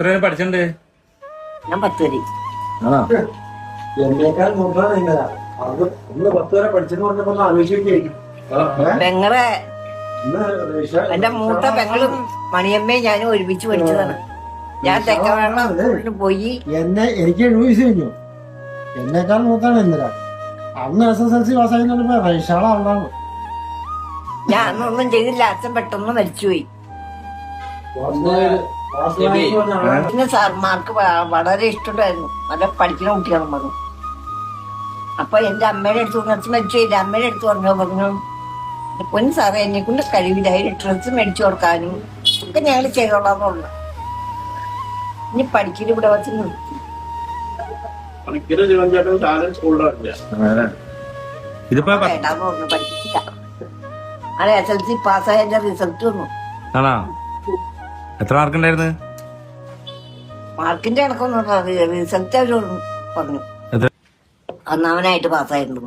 എത്ര പഠിച്ചിട്ടുണ്ട് ഞാൻ പത്ത് വരെ. ആണോ? എന്നേക്കാൾ മുമ്പാണ് ഇന്നലെ അത് ഒന്ന് പത്ത് വരെ പഠിച്ചെന്ന് പറഞ്ഞപ്പോ ഒന്ന് ആലോചിക്കേ പെങ്ങളെ എന്റെ മൂത്ത പെങ്ങളും മണിയമ്മയും ഞാനും ഒരുമിച്ച് പഠിച്ചതാണ്. ഞാൻ തെക്കവെള്ളം വേണം പോയി. എന്നെ എനിക്ക് എഴുപത് വയസ്സ് കഴിഞ്ഞു. എന്നേക്കാൾ മൂത്താണ് എന്തിനാ? അന്ന് S S L C pass ആയിരുന്നു റൈഷാള ആളാണ്. ഞാൻ അന്നൊന്നും ചെയ്തില്ല. അച്ഛൻ പെട്ടെന്ന് മരിച്ചുപോയി. പിന്നെ സാർമാർക്ക് വളരെ ഇഷ്ടമുണ്ടായിരുന്നു. നല്ല പഠിക്കുന്ന കുട്ടികളും പറഞ്ഞു അപ്പൊ എന്റെ അമ്മയുടെ അടുത്ത് ഡ്രസ് മേടിച്ചു മരിച്ചു. എന്റെ അമ്മയുടെ അടുത്ത് പറഞ്ഞു പറഞ്ഞു പൊൻ സാറേ എന്നെ കൊണ്ട് കഴിവില്ല ഡ്രസ് മേടിച്ചു കൊടുക്കാനും ഒക്കെ ഞങ്ങൾ ചെയ്തോളാം പറഞ്ഞു. ഇനി പഠിക്കലും ഇവിടെ വച്ച് നിർത്തി. വേണ്ടാന്ന് പറഞ്ഞു അത് എസ് എൽ സി പാസ്സായ റിസൾട്ട് വന്നു. എത്ര മാർക്ക് ഉണ്ടായിരുന്നു മാർക്കിന്റെ കണക്കൊന്നും റിസൾട്ട് അവർ പറഞ്ഞു. എത്ര? ഒന്നാമനായിട്ട് പാസ്സായിരുന്നു